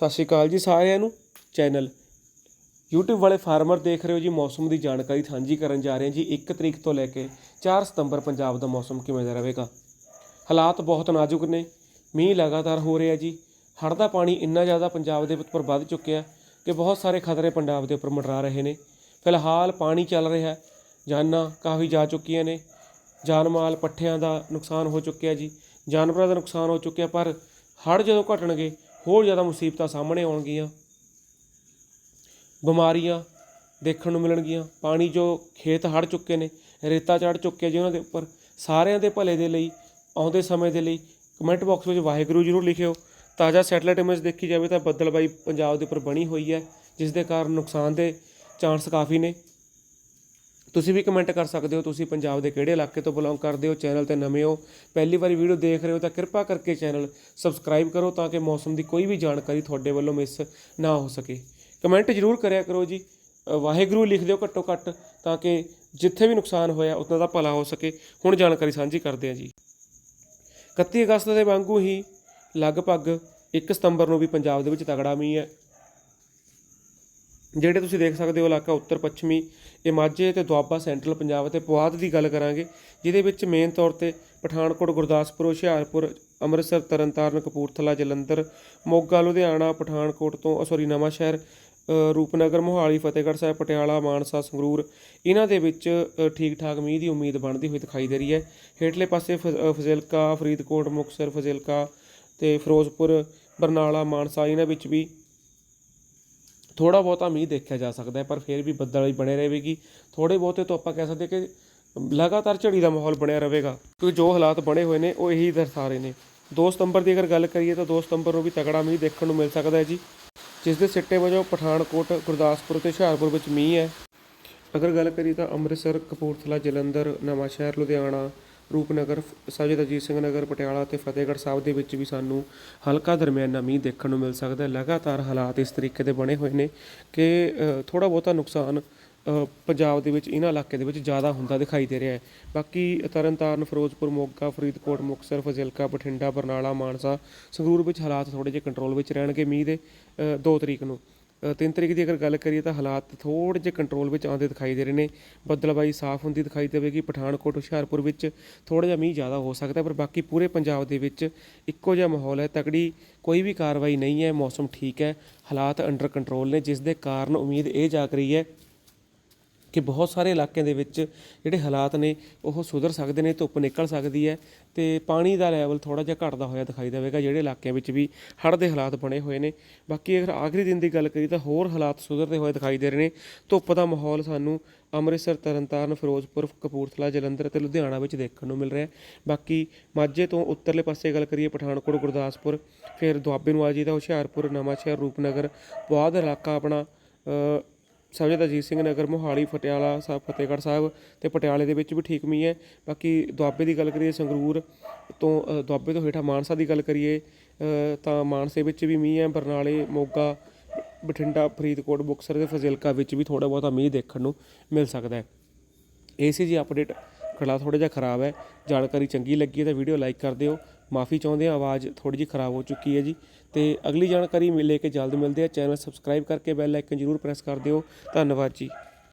ਸਤਿ ਸ਼੍ਰੀ ਅਕਾਲ ਜੀ ਸਾਰਿਆਂ ਨੂੰ ਚੈਨਲ। YouTube ਵਾਲੇ ਫਾਰਮਰ ਦੇਖ ਰਹੇ ਹੋ ਜੀ, ਮੌਸਮ ਦੀ ਜਾਣਕਾਰੀ ਸਾਂਝੀ ਕਰਨ ਜਾ ਰਹੇ ਹਾਂ ਜੀ। 1 ਤਰੀਕ ਤੋਂ ਲੈ ਕੇ 4 ਸਤੰਬਰ ਪੰਜਾਬ ਦਾ ਮੌਸਮ ਕਿਵੇਂ ਦਾ ਰਹੇਗਾ? ਹਾਲਾਤ ਬਹੁਤ ਨਾਜ਼ੁਕ ਨੇ, ਮੀਂਹ ਲਗਾਤਾਰ ਹੋ ਰਿਹਾ ਜੀ। ਹੜ੍ਹ ਦਾ ਪਾਣੀ ਇੰਨਾ ਜ਼ਿਆਦਾ ਪੰਜਾਬ ਦੇ ਉੱਪਰ ਵੱਧ ਚੁੱਕਿਆ ਕਿ ਬਹੁਤ ਸਾਰੇ ਖਤਰੇ ਪੰਜਾਬ ਦੇ ਉੱਪਰ ਮੰਡਰਾ ਰਹੇ ਨੇ। ਫਿਲਹਾਲ ਪਾਣੀ ਚੱਲ ਰਿਹਾ, ਜਾਨਾਂ ਕਾਫੀ ਜਾ ਚੁੱਕੀਆਂ ਨੇ। ਜਾਨ ਮਾਲ ਪੱਠਿਆਂ ਦਾ ਨੁਕਸਾਨ ਹੋ ਚੁੱਕਿਆ ਜੀ। ਜਾਨਵਰਾਂ ਦਾ ਨੁਕਸਾਨ ਹੋ ਚੁੱਕਿਆ, ਪਰ ਹੜ੍ਹ ਜਦੋਂ ਘਟਣਗੇ ਹੋਰ ਜ਼ਿਆਦਾ ਮੁਸੀਬਤਾਂ ਸਾਹਮਣੇ ਆਉਣਗੀਆਂ। ਬਿਮਾਰੀਆਂ ਦੇਖਣ ਨੂੰ ਮਿਲਣਗੀਆਂ। ਪਾਣੀ ਜੋ ਖੇਤ ਹੜ੍ਹ ਚੁੱਕੇ ਨੇ, ਰੇਤਾ ਚੜ੍ਹ ਚੁੱਕੇ ਜੀ ਉਹਨਾਂ ਦੇ ਉੱਪਰ। ਸਾਰਿਆਂ ਦੇ ਭਲੇ ਦੇ ਲਈ, ਆਉਂਦੇ ਸਮੇਂ ਦੇ ਲਈ ਕਮੈਂਟ ਬਾਕਸ ਵਿੱਚ ਵਾਹਿਗੁਰੂ ਜ਼ਰੂਰ ਲਿਖਿਓ। ਤਾਜ਼ਾ ਸੈਟਲਾਈਟ ਇਮੇਜ ਦੇਖੀ ਜਾਵੇ ਤਾਂ ਬੱਦਲਬਾਈ ਪੰਜਾਬ ਦੇ ਉੱਪਰ ਬਣੀ ਹੋਈ ਹੈ, ਜਿਸ ਦੇ ਕਾਰਨ ਨੁਕਸਾਨ ਦੇ ਚਾਂਸ ਕਾਫੀ ਨੇ। ਤੁਸੀਂ ਵੀ ਕਮੈਂਟ ਕਰ ਸਕਦੇ ਹੋ, ਤੁਸੀਂ ਪੰਜਾਬ ਦੇ ਕਿਹੜੇ ਇਲਾਕੇ ਤੋਂ ਬਿਲੋਂਗ ਕਰਦੇ ਹੋ ਚੈਨਲ ਤੇ ਨਵੇਂ ਹੋ, ਪਹਿਲੀ ਵਾਰੀ ਵੀਡੀਓ ਦੇਖ ਰਹੇ ਹੋ ਤਾਂ ਕਿਰਪਾ ਕਰਕੇ ਚੈਨਲ ਸਬਸਕ੍ਰਾਈਬ ਕਰੋ ਤਾਂ ਕਿ ਮੌਸਮ ਦੀ ਕੋਈ ਵੀ ਜਾਣਕਾਰੀ ਤੁਹਾਡੇ ਵੱਲੋਂ ਮਿਸ ਨਾ ਹੋ ਸਕੇ। ਕਮੈਂਟ ਜ਼ਰੂਰ ਕਰਿਆ ਕਰੋ ਜੀ ਵਾਹਿਗੁਰੂ ਲਿਖ ਦਿਓ ਘੱਟੋ ਘੱਟ ਤਾਂ ਕਿ ਜਿੱਥੇ ਵੀ ਨੁਕਸਾਨ ਹੋਇਆ ਉतना ਦਾ ਭਲਾ ਹੋ ਸਕੇ। ਹੁਣ ਜਾਣਕਾਰੀ ਸਾਂਝੀ ਕਰਦੇ ਹਾਂ ਜੀ। 31 ਅਗਸਤ ਦੇ ਵਾਂਗੂ ਹੀ ਲਗਭਗ 1 ਸਤੰਬਰ ਨੂੰ ਵੀ ਪੰਜਾਬ ਦੇ ਵਿੱਚ ਤਗੜਾ ਮੀਂਹ ਹੈ। ਜਿਹੜੇ ਤੁਸੀਂ ਦੇਖ ਸਕਦੇ ਹੋ, ਇਲਾਕਾ ਉੱਤਰ ਪੱਛਮੀ ਇਹ ਮਾਝੇ ਤੇ ਦੁਆਬਾ ਸੈਂਟਰਲ ਪੰਜਾਬ ਅਤੇ ਪੁਆਧ ਦੀ ਗੱਲ ਕਰਾਂਗੇ, ਜਿਹਦੇ ਵਿੱਚ ਮੇਨ ਤੌਰ ਤੇ ਪਠਾਨਕੋਟ, ਗੁਰਦਾਸਪੁਰ, ਹੁਸ਼ਿਆਰਪੁਰ, ਅੰਮ੍ਰਿਤਸਰ, ਤਰਨਤਾਰਨ, ਕਪੂਰਥਲਾ, ਜਲੰਧਰ, ਮੋਗਾ, ਲੁਧਿਆਣਾ, ਪਠਾਨਕੋਟ ਤੋਂ ਸੌਰੀ ਨਵਾਂ ਸ਼ਹਿਰ ਰੂਪਨਗਰ, ਮੋਹਾਲੀ, ਫਤਿਹਗੜ੍ਹ ਸਾਹਿਬ, ਪਟਿਆਲਾ, ਮਾਨਸਾ, ਸੰਗਰੂਰ, ਇਹਨਾਂ ਦੇ ਵਿੱਚ ਠੀਕ ਠਾਕ ਮੀਂਹ ਦੀ ਉਮੀਦ ਬਣਦੀ ਹੋਈ ਦਿਖਾਈ ਦੇ ਰਹੀ ਹੈ। ਹੇਠਲੇ ਪਾਸੇ ਫਜ਼ਿਲਕਾ, ਫਰੀਦਕੋਟ, ਮੁਕਤਸਰ, ਫਜ਼ਿਲਕਾ ਤੇ ਫਿਰੋਜ਼ਪੁਰ, ਬਰਨਾਲਾ, ਮਾਨਸਾ, ਇਹਨਾਂ ਵਿੱਚ ਵੀ ਥੋੜਾ ਬਹੁਤਾ ਮੀਂਹ ਦੇਖਿਆ ਜਾ ਸਕਦਾ ਹੈ, ਪਰ ਫਿਰ ਵੀ ਬੱਦਲ ਬਣੇ ਰਹੇਗੀ। ਥੋੜੇ ਬਹੁਤੇ ਤੋਂ ਆਪਾਂ ਕਹਿ ਸਕਦੇ ਕਿ ਲਗਾਤਾਰ ਝੜੀ ਦਾ ਮਾਹੌਲ ਬਣਿਆ ਰਹੇਗਾ। ਕਿਉਂਕਿ ਜੋ ਹਾਲਾਤ ਬਣੇ ਹੋਏ ਨੇ, ਉਹ ਇਹੀ ਦਰਸਾ ਰਹੇ ਨੇ। 2 ਸਤੰਬਰ ਦੀ ਅਗਰ ਗੱਲ ਕਰੀਏ ਤਾਂ 2 ਸਤੰਬਰ ਨੂੰ ਵੀ ਤਗੜਾ ਮੀਂਹ ਦੇਖਣ ਨੂੰ ਮਿਲ ਸਕਦਾ ਹੈ ਜੀ। ਜਿਸ ਦੇ ਸਿੱਟੇ ਵਜੋਂ ਪਠਾਨਕੋਟ, ਗੁਰਦਾਸਪੁਰ ਤੇ ਹੁਸ਼ਿਆਰਪੁਰ ਵਿੱਚ ਮੀਂਹ ਹੈ। ਅਗਰ ਗੱਲ ਕਰੀਏ ਤਾਂ ਅੰਮ੍ਰਿਤਸਰ, ਕਪੂਰਥਲਾ, ਜਲੰਧਰ, ਨਵਾਂਸ਼ਹਿਰ, ਲੁਧਿਆਣਾ ਰੂਪਨਗਰ ਸਰਜੀਤ ਅਜੀਤ ਸਿੰਘ ਨਗਰ, ਪਟਿਆਲਾ ਅਤੇ ਫਤਿਹਗੜ੍ਹ ਸਾਹਿਬ ਦੇ ਵਿੱਚ ਵੀ ਸਾਨੂੰ ਹਲਕਾ ਦਰਮਿਆਨਾ ਮੀਂਹ ਦੇਖਣ ਨੂੰ ਮਿਲ ਸਕਦਾ ਹੈ। ਲਗਾਤਾਰ ਹਾਲਾਤ ਇਸ ਤਰੀਕੇ ਦੇ ਬਣੇ ਹੋਏ ਨੇ ਕਿ ਥੋੜਾ ਬਹੁਤਾ ਨੁਕਸਾਨ ਪੰਜਾਬ ਦੇ ਵਿੱਚ ਇਹਨਾਂ ਇਲਾਕੇ ਦੇ ਵਿੱਚ ਜ਼ਿਆਦਾ ਹੁੰਦਾ ਦਿਖਾਈ ਦੇ ਰਿਹਾ ਹੈ। ਬਾਕੀ ਤਰਨਤਾਰਨ, ਫਿਰੋਜ਼ਪੁਰ, ਮੋਗਾ, ਫਰੀਦਕੋਟ, ਮੁਕਤਸਰ, ਫਜ਼ਿਲਕਾ, ਬਠਿੰਡਾ, ਬਰਨਾਲਾ, ਮਾਨਸਾ ਸੰਗਰੂਰ ਵਿੱਚ ਹਾਲਾਤ ਥੋੜੇ ਜਿਹੇ ਕੰਟਰੋਲ ਵਿੱਚ ਰਹਿਣਗੇ ਮੀਂਹ ਦੇ 2 ਤਰੀਕ ਨੂੰ। ਤਿੰਨ ਤਰੀਕ ਦੀ ਅਗਰ ਗੱਲ ਕਰੀਏ ਤਾਂ ਹਾਲਾਤ ਥੋੜ੍ਹੇ ਜਿਹੇ ਕੰਟਰੋਲ ਵਿੱਚ ਆਉਂਦੇ ਦਿਖਾਈ ਦੇ ਰਹੇ ਨੇ। ਬੱਦਲਬਾਈ ਸਾਫ਼ ਹੁੰਦੀ ਦਿਖਾਈ ਦੇਵੇਗੀ। ਪਠਾਨਕੋਟ, ਹੁਸ਼ਿਆਰਪੁਰ ਵਿੱਚ ਥੋੜ੍ਹਾ ਜਿਹਾ ਮੀਂਹ ਜ਼ਿਆਦਾ ਹੋ ਸਕਦਾ, ਪਰ ਬਾਕੀ ਪੂਰੇ ਪੰਜਾਬ ਦੇ ਵਿੱਚ ਇੱਕੋ ਜਿਹਾ ਮਾਹੌਲ ਹੈ। ਤਕੜੀ ਕੋਈ ਵੀ ਕਾਰਵਾਈ ਨਹੀਂ ਹੈ, ਮੌਸਮ ਠੀਕ ਹੈ। ਹਾਲਾਤ ਅੰਡਰ ਕੰਟਰੋਲ ਨੇ, ਜਿਸ ਦੇ ਕਾਰਨ ਉਮੀਦ ਇਹ ਜਾਗ ਰਹੀ ਹੈ ਕਿ ਬਹੁਤ ਸਾਰੇ ਇਲਾਕਿਆਂ ਦੇ ਵਿੱਚ ਜਿਹੜੇ ਹਾਲਾਤ ਨੇ, ਉਹ ਸੁਧਰ ਸਕਦੇ ਨੇ, ਧੁੱਪ ਨਿਕਲ ਸਕਦੀ ਹੈ ਤੇ ਪਾਣੀ ਦਾ ਲੈਵਲ ਥੋੜਾ ਜਿਹਾ ਘਟਦਾ ਹੋਇਆ ਦਿਖਾਈ ਦੇਵੇਗਾ, ਜਿਹੜੇ ਇਲਾਕਿਆਂ ਵਿੱਚ ਵੀ ਹੜ੍ਹ ਦੇ ਹਾਲਾਤ ਬਣੇ ਹੋਏ ਨੇ। ਬਾਕੀ ਅਗਰ ਆਖਰੀ ਦਿਨ ਦੀ ਗੱਲ ਕਰੀਏ ਤਾਂ ਹੋਰ ਹਾਲਾਤ ਸੁਧਰਦੇ ਹੋਏ ਦਿਖਾਈ ਦੇ ਰਹੇ ਨੇ। ਧੁੱਪ ਦਾ ਮਾਹੌਲ ਸਾਨੂੰ ਅੰਮ੍ਰਿਤਸਰ, ਤਰਨਤਾਰਨ, ਫਿਰੋਜ਼ਪੁਰ, ਕਪੂਰਥਲਾ, ਜਲੰਧਰ ਤੇ ਲੁਧਿਆਣਾ ਵਿੱਚ ਦੇਖਣ ਨੂੰ ਮਿਲ ਰਿਹਾ ਹੈ। ਬਾਕੀ ਮਾਝੇ ਤੋਂ ਉੱਤਰਲੇ ਪਾਸੇ ਗੱਲ ਕਰੀਏ ਪਠਾਨਕੋਟ, ਗੁਰਦਾਸਪੁਰ, ਫਿਰ ਦੁਆਬੇ ਨੂੰ ਆ ਜਾਈਦਾ ਹੁਸ਼ਿਆਰਪੁਰ, ਨਵਾਂਸ਼ਹਿਰ, ਰੂਪਨਗਰ, ਪੁਆਧ ਇਲਾਕਾ ਆਪਣਾ ਅ, ਅਜੀਤ ਸਿੰਘ ਨਗਰ ਮੋਹਾਲੀ ਪਟਿਆਲਾ ਸਾਹਿਬ ਫਤਿਹਗੜ੍ਹ ਸਾਹਿਬ ਤੇ ਪਟਿਆਲੇ ਦੇ ਵਿੱਚ ਵੀ ਠੀਕ ਮੀਂਹ ਹੈ। ਬਾਕੀ ਦੁਆਬੇ ਦੀ ਗੱਲ ਕਰੀਏ ਸੰਗਰੂਰ ਤੋਂ ਦੁਆਬੇ ਤੋਂ ਹੇਠਾਂ ਮਾਨਸਾ ਦੀ ਗੱਲ ਕਰੀਏ ਤਾਂ ਮਾਨਸੇ ਵਿੱਚ ਵੀ ਮੀਂਹ ਹੈ। ਬਰਨਾਲੇ ਮੋਗਾ ਬਠਿੰਡਾ ਫਰੀਦਕੋਟ ਮੁਕਤਸਰ ਤੇ ਫਜ਼ਿਲਕਾ ਵਿੱਚ ਵੀ ਥੋੜਾ ਬਹੁਤਾ ਮੀਂਹ ਦੇਖਣ ਨੂੰ ਮਿਲ ਸਕਦਾ ਹੈ। ਇਹ ਸੀ ਜੀ ਅਪਡੇਟ ਖੜਾ ਥੋੜਾ ਜਿਹਾ ਖਰਾਬ ਹੈ। ਜਾਣਕਾਰੀ ਚੰਗੀ ਲੱਗੀ ਹੈ ਤਾਂ ਵੀਡੀਓ ਲਾਈਕ ਕਰ ਦਿਓ। ਮਾਫੀ ਚਾਹੁੰਦੇ ਹਾਂ, ਆਵਾਜ਼ ਥੋੜੀ ਜਿਹੀ ਖਰਾਬ ਹੋ ਚੁੱਕੀ ਹੈ ਜੀ। ਤੇ ਅਗਲੀ ਜਾਣਕਾਰੀ ਮਿਲੇ ਲੈ ਕੇ ਜਲਦ ਮਿਲਦੇ ਆ ਚੈਨਲ ਸਬਸਕ੍ਰਾਈਬ ਕਰਕੇ ਬੈਲ ਆਈਕਨ ਜਰੂਰ ਪ੍ਰੈਸ ਕਰ ਦਿਓ। ਧੰਨਵਾਦ ਜੀ।